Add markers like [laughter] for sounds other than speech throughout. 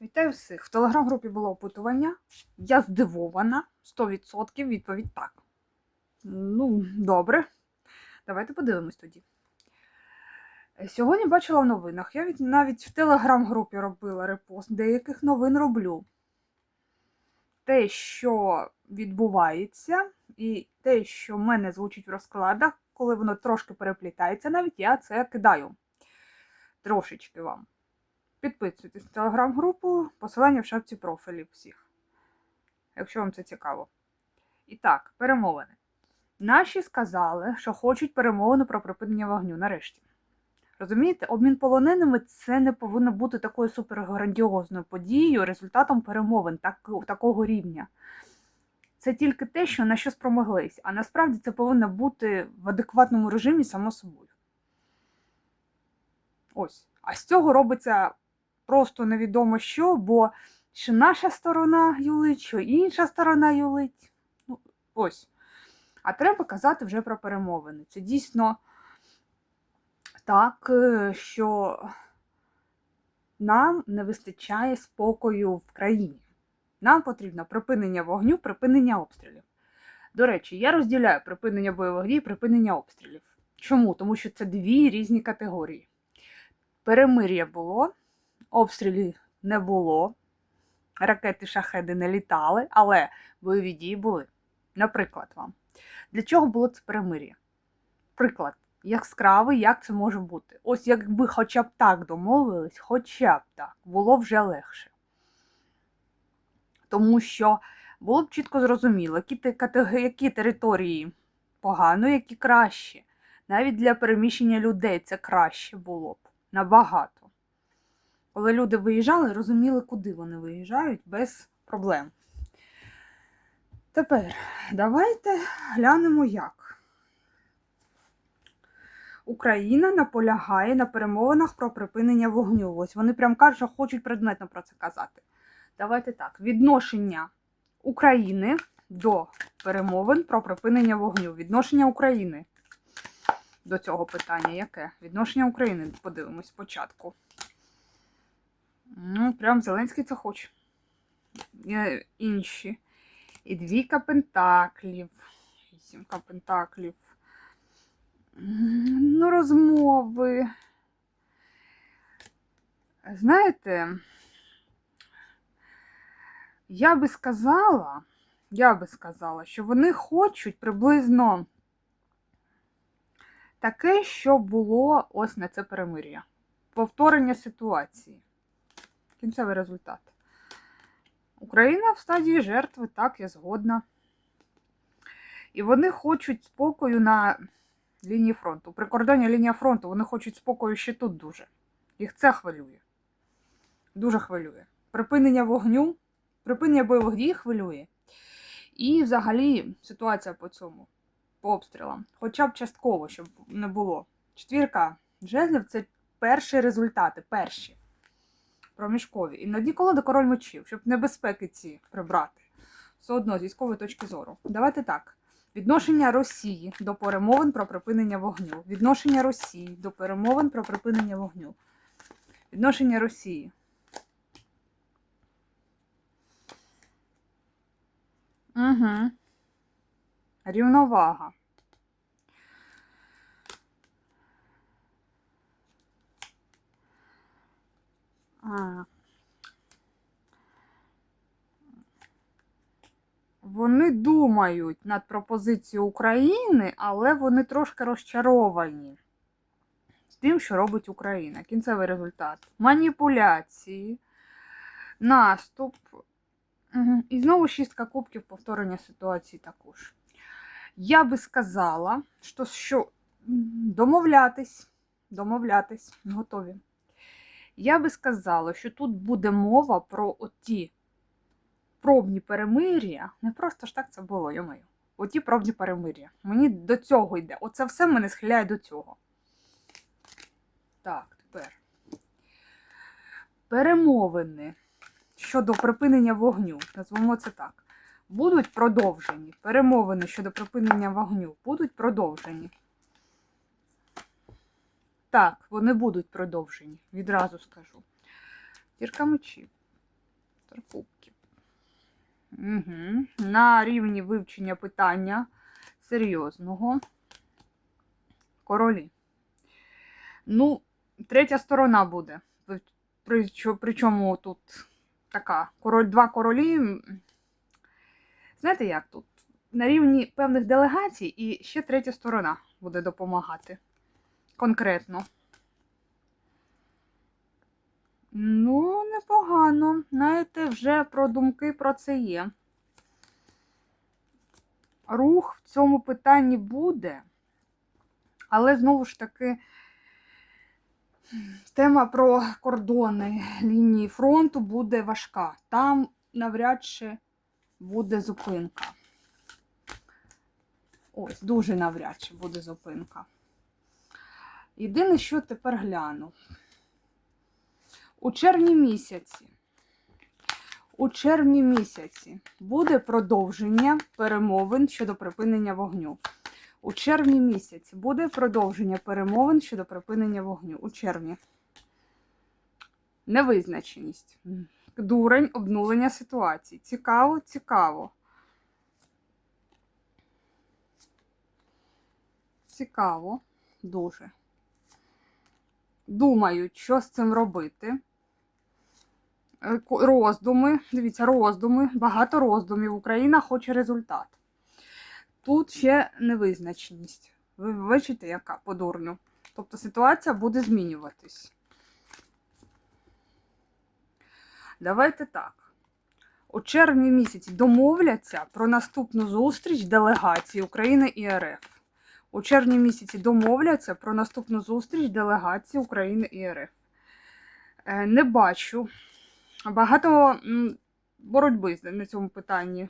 Вітаю всіх. В телеграм-групі було опитування. Я здивована. 100% відповідь так. Ну, добре. Давайте подивимось тоді. Сьогодні бачила в новинах. Я навіть в телеграм-групі робила репост, деяких новин роблю. Те, що відбувається, і те, що в мене звучить в розкладах, коли воно трошки переплітається, навіть я це кидаю. Трошечки вам. Підписуйтесь на телеграм-групу, посилання в шапці профілів всіх, якщо вам це цікаво. І так, перемовини. Наші сказали, що хочуть перемовини про припинення вогню нарешті. Розумієте, обмін полоненими це не повинно бути такою суперграндіозною подією, результатом перемовин так, такого рівня. Це тільки те, що на що спромоглись, а насправді це повинно бути в адекватному режимі само собою. Ось. А з цього робиться просто невідомо що, бо що наша сторона юлить, що інша сторона юлить. Ну, ось. А треба казати вже про перемовини. Це дійсно так, е, що нам не вистачає спокою в країні. Нам потрібно припинення вогню, припинення обстрілів. До речі, я розділяю припинення бойових дій, припинення обстрілів. Чому? Тому що це дві різні категорії. Перемир'я було, обстрілів не було, ракети шахеди не літали, але бойові дії були. Наприклад, вам. Для чого було це перемир'я? Приклад, яскравий, як це може бути. Ось якби хоча б так домовились, хоча б так, було вже легше. Тому що було б чітко зрозуміло, які, які території погано, які краще. Навіть для переміщення людей це краще було б набагато. Коли люди виїжджали, розуміли, куди вони виїжджають без проблем. Тепер давайте глянемо як. Україна наполягає на перемовинах про припинення вогню. Ось вони прям кажуть, що хочуть предметно про це казати. Давайте так. Відношення України до перемовин про припинення вогню. Відношення України до цього питання яке? Відношення України подивимось спочатку. Ну, прям Зеленський це хоче. Інші. І двійка пентаклів. Вісімка пентаклів. Ну, розмови. Знаєте, я би сказала, я би сказала, що вони хочуть приблизно таке, що було ось на це перемир'я. Повторення ситуації. Кінцевий результат. Україна в стадії жертви, так, я згодна. І вони хочуть спокою на лінії фронту. Прикордоння лінія фронту, вони хочуть спокою ще тут дуже. Їх це хвилює. Дуже хвилює. Припинення вогню, припинення бойових дій хвилює. І взагалі ситуація по цьому, по обстрілам. Хоча б частково, щоб не було. Четвірка жезлів це перші результати, перші проміжкові. Дні колоди король мечів, щоб небезпеки ці прибрати. Все одно з військової точки зору. Давайте так. Відношення Росії до перемовин про припинення вогню. Відношення Росії до перемовин про припинення вогню. Відношення Росії. Угу. Рівновага. Вони думають над пропозицією України, але вони трошки розчаровані з тим, що робить Україна. Кінцевий результат. Маніпуляції, наступ. І знову шістка кубків повторення ситуації також. Я би сказала, що, що домовлятись, домовлятись, готові. Я би сказала, що тут буде мова про оті пробні перемир'я. Не просто ж так це було, йомаю. Оті пробні перемир'я. Мені до цього йде. Оце все мене схиляє до цього. Так, тепер. Перемовини щодо припинення вогню, назвемо це так, будуть продовжені. Перемовини щодо припинення вогню будуть продовжені. Так, вони будуть продовжені, відразу скажу. Зірка мечів. Тур. Угу. На рівні вивчення питання серйозного. Королі. Ну, третя сторона буде. Причому тут така король, два королі. Знаєте, як тут? На рівні певних делегацій і ще третя сторона буде допомагати. Конкретно. Ну, непогано. Знаєте, вже про думки про це є. Рух в цьому питанні буде, але знову ж таки. Тема про кордони лінії фронту буде важка. Там навряд чи буде зупинка. Ось, дуже навряд чи буде зупинка. Єдине, що тепер гляну. У червні місяці. У червні місяці буде продовження перемовин щодо припинення вогню. У червні місяці буде продовження перемовин щодо припинення вогню. У червні. Невизначеність. Дурень, обнулення ситуації. Цікаво, цікаво. Цікаво. Дуже. Думають, що з цим робити. Е, Роздуми. Дивіться, роздуми. Багато роздумів. Україна хоче результат. Тут ще невизначеність. Ви бачите, яка по дурню. Тобто ситуація буде змінюватись. Давайте так. У червні місяці домовляться про наступну зустріч делегації України і РФ. У червні місяці домовляться про наступну зустріч делегації України і РФ. Е, Не бачу. Багато боротьби на цьому питанні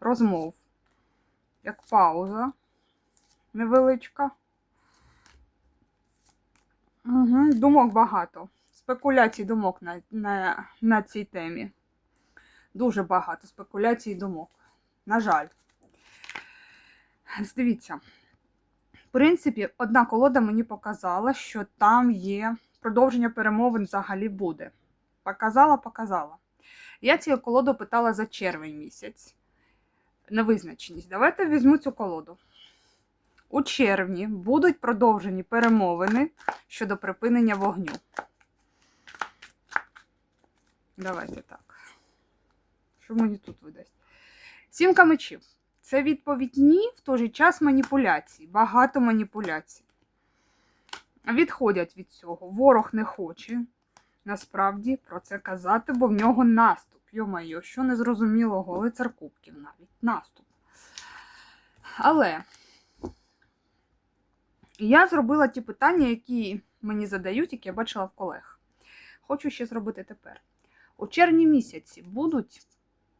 розмов як пауза невеличка. Угу, думок багато. Спекуляцій думок на, на, на цій темі. Дуже багато спекуляцій думок. На жаль. Дивіться. Принципі, одна колода мені показала, що там є продовження перемовин взагалі буде. Показала, показала. Я цією колоду питала за червень місяць невизначеність. Давайте візьму цю колоду. У червні будуть продовжені перемовини щодо припинення вогню. Давайте так. Що мені тут видасть? Сімка мечів. Це відповідь ні, в той же час маніпуляції. Багато маніпуляцій. Відходять від цього. Ворог не хоче насправді про це казати, бо в нього наступ. Йо-майо, що незрозумілого, лицар кубків навіть. Наступ. Але я зробила ті питання, які мені задають, які я бачила в колег. Хочу ще зробити тепер. У червні місяці будуть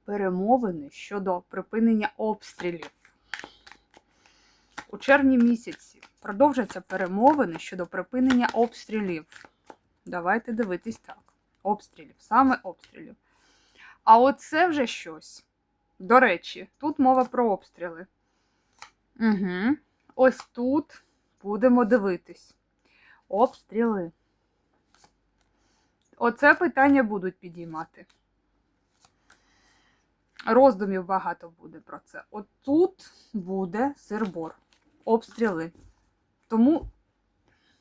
перемовини щодо припинення обстрілів. У червні місяці продовжаться перемовини щодо припинення обстрілів. Давайте дивитись так. Обстрілів, саме обстрілів. А оце вже щось. До речі, тут мова про обстріли. Угу. Ось тут будемо дивитись. Обстріли. Оце питання будуть підіймати. Роздумів багато буде про це. От тут буде сирбор. Обстріли. Тому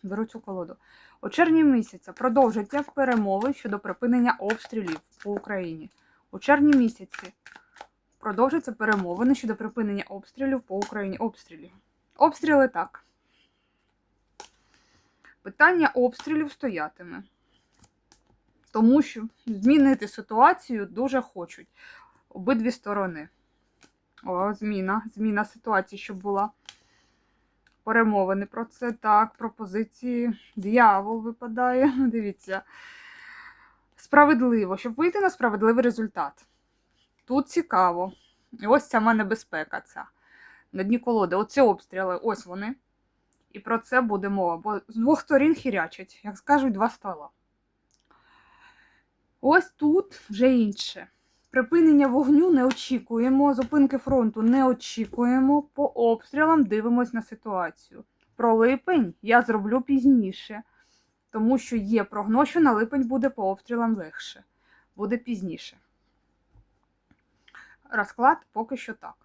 беру цю колоду. У червні місяця продовжаться перемови щодо припинення обстрілів по Україні. У червні місяці продовжаться перемовини щодо припинення обстрілів по Україні. Обстрілів. Обстріли так. Питання обстрілів стоятиме. Тому що змінити ситуацію дуже хочуть обидві сторони. О, зміна. Зміна ситуації, щоб була. Перемовини про це так, пропозиції. Д'явол випадає. [laughs] Дивіться. Справедливо, щоб вийти на справедливий результат. Тут цікаво. І ось в мене ця. На дні колоди. Оці обстріли, ось вони. І про це буде мова. Бо з двох сторін хірячать, як скажуть, два стола. Ось тут вже інше. Припинення вогню не очікуємо, зупинки фронту не очікуємо. По обстрілам дивимось на ситуацію. Про липень я зроблю пізніше, тому що є прогноз, що на липень буде по обстрілам легше, буде пізніше. Розклад поки що так.